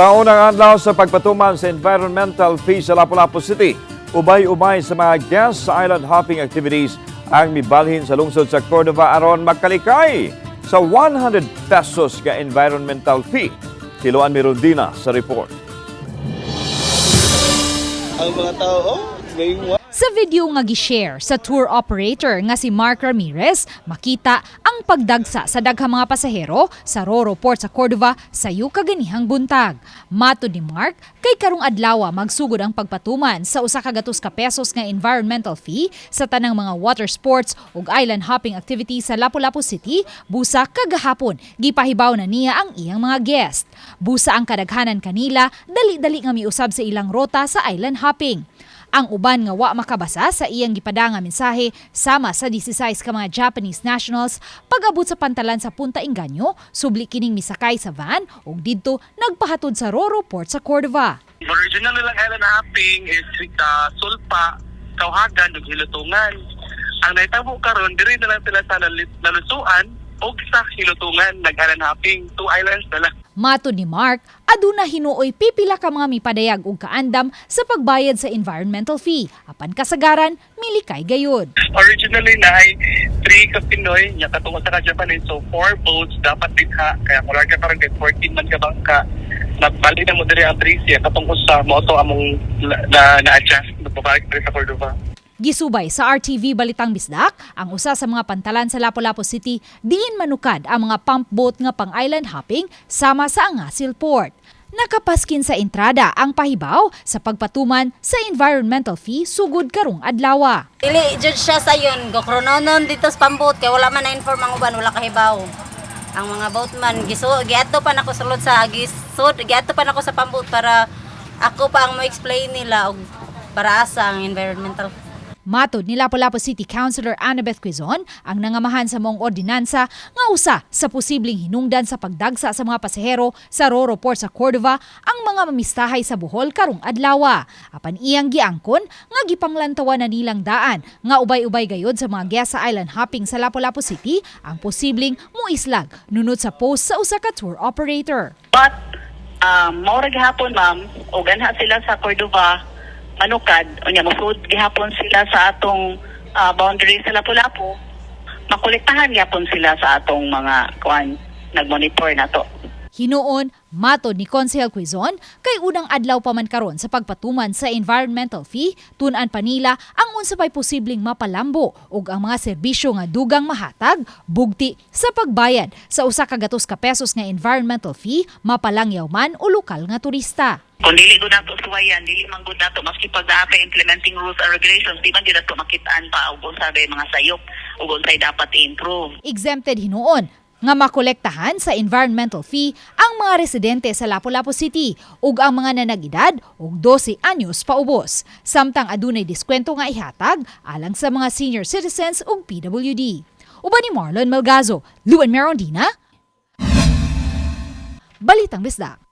Sa unang adlaw sa pagpatuman sa environmental fee sa Lapu-Lapu City, ubay-ubay sa mga guests sa island hopping activities ang mibalhin sa lungsod sa Cordova aron magkalikay sa 100 pesos ka environmental fee. Kiloan Mirundina sa report. ang mga tao, oh, Sa video nga gi-share sa tour operator nga si Mark Ramirez, makita ang pagdagsa sa daghang mga pasahero sa Roro Port sa Cordova sa kaganihang buntag. Mato ni Mark, kay karong adlaw magsugod ang pagpatuman sa usa ka gatos ka pesos nga environmental fee sa tanang mga water sports ug island hopping activities sa Lapu-Lapu City, busa kagahapon gipahibaw na niya ang iyang mga guest. Busa ang kadaghanan kanila, dali-dali nga miusab sa ilang rota sa island hopping. Ang uban nga wa makabasa sa iyang gipadanga mensahe sama sa 16 ka mga Japanese nationals pag-abot sa pantalan sa Punta Inganyo, subli kining misakay sa van ug didto nagpahatod sa Roro Port sa Cordova. original nilang island hopping is uh, Sulpa, Kauhagan, ug Hilutungan. Ang naitabo karon diri na lang sila sa nalusuan ug sa Hilutungan nag-island hopping. Two islands na lang. Mato ni Mark, aduna hinuoy pipila ka mga mipadayag ug kaandam sa pagbayad sa environmental fee. Apan kasagaran, milikay gayud. Originally na ay three ka Pinoy, nya katungo sa ka Japanese. So four boats dapat ditha. Kaya kung ka karon kay 14 man ka bangka. Nagbali na mo diri ang Tricia katungkol sa moto among la- na na-adjust nagpabalik diri sa Cordova. Gisubay sa RTV Balitang Bisdak, ang usa sa mga pantalan sa Lapu-Lapu City, diin manukad ang mga pump boat nga pang island hopping sama sa Angasil Port. Nakapaskin sa entrada ang pahibaw sa pagpatuman sa environmental fee sugod karong adlaw. Dili, judge siya sa yun. Gokrononon dito sa pambot. Kaya wala man na-inform ang uban, wala kahibaw. Ang mga boatman, giso, giato pa nako sulod sa gisod, giato pa nako sa pambot para ako pa ang mo-explain nila og para asa ang environmental Matod ni Lapu-Lapu City Councilor Annabeth Quizon ang nangamahan sa mong ordinansa nga usa sa posibleng hinungdan sa pagdagsa sa mga pasahero sa Roro Port sa Cordova ang mga mamistahay sa Bohol karong adlaw. Apan iyang giangkon nga gipanglantawan na nilang daan nga ubay-ubay gayod sa mga guest sa island hopping sa Lapu-Lapu City ang posibleng muislag nunod sa post sa usa ka tour operator. But, um, maura gihapon ma'am, o ganha sila sa Cordova, manukad, o niya, musud gihapon sila sa atong ah, boundary sa Lapu-Lapu, makolektahan gihapon sila sa atong mga, kuan, nagmonitor na to. Hinuon, matod ni Consel Quizon, kay unang adlaw pa man karon sa pagpatuman sa environmental fee, tunan pa nila ang unsa pay posibleng mapalambo ug ang mga serbisyo nga dugang mahatag, bugti sa pagbayad sa usa ka gatos ka pesos nga environmental fee, mapalangyaw man o lokal nga turista. Kung dili ko nato suwayan, dili man gud nato maski pag dapat implementing rules and regulations, di man gid nato makitaan pa og unsay mga sayop ug unsay dapat i-improve. Exempted hinuon nga makolektahan sa environmental fee ang mga residente sa Lapu-Lapu City ug ang mga nanagidad ug 12 anyos paubos. Samtang adunay diskwento nga ihatag alang sa mga senior citizens ug PWD. Uban ni Marlon Melgazo, Luan Merondina, Balitang Bisdak.